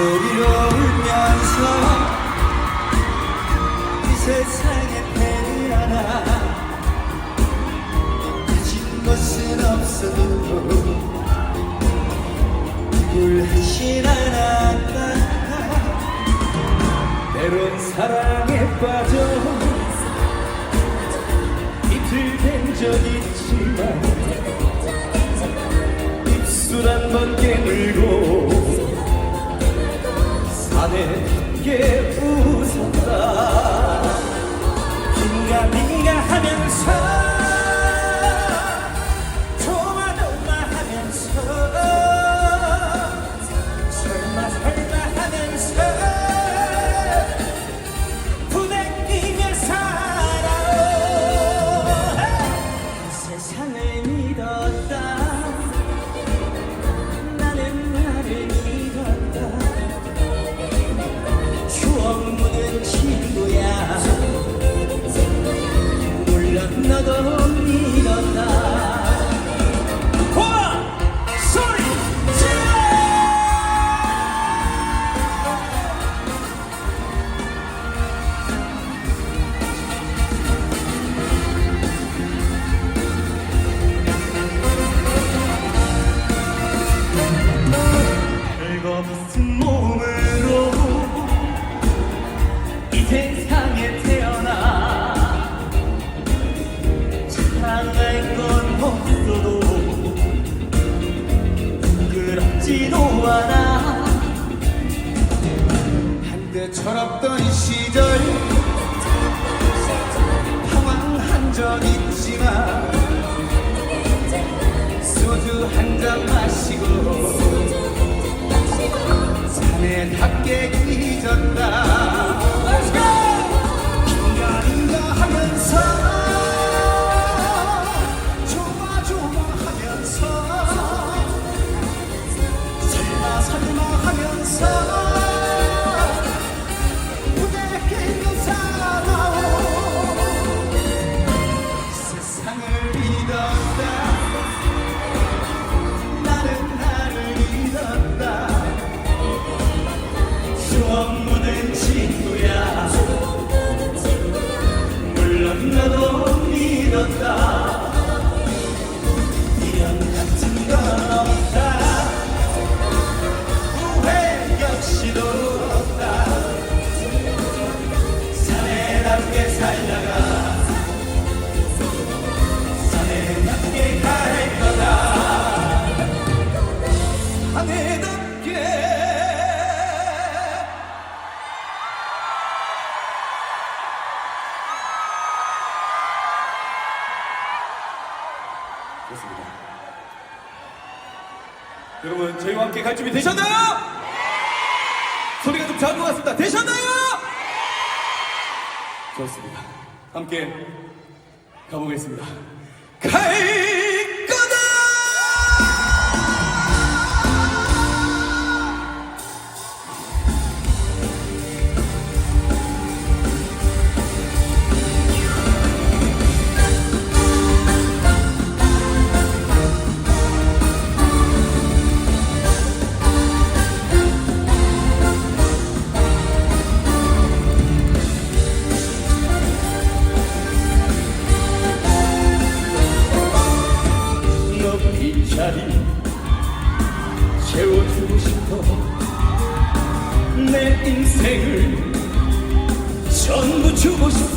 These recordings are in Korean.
소리로 울면서 이 세상에 태어나 가진 것은 없어도 불하진 않았다 때론 사랑에 빠져 이틀 된 적 있지만 마시고. 자네답게 여러분 저희와 함께 갈 준비 되셨나요? 네! 소리가 좀 작은 것 같습니다. 되셨나요? 네! 좋습니다. 함께 가보겠습니다. 가이!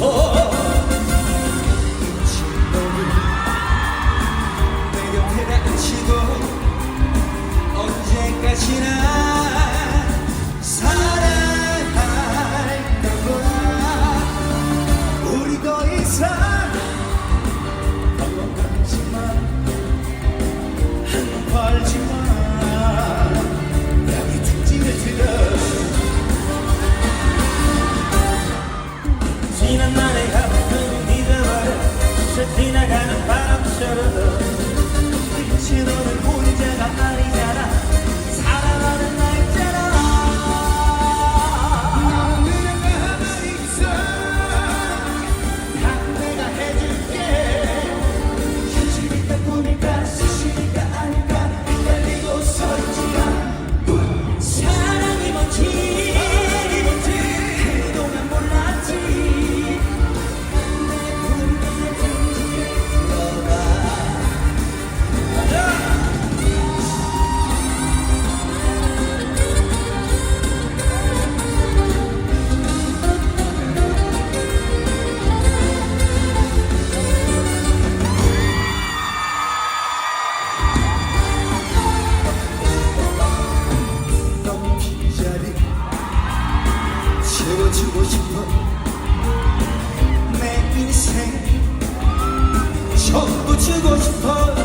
Oh. Sina na nega, sina gana. 자리 채워주고 싶어. 내 인생 전부 주고 싶어.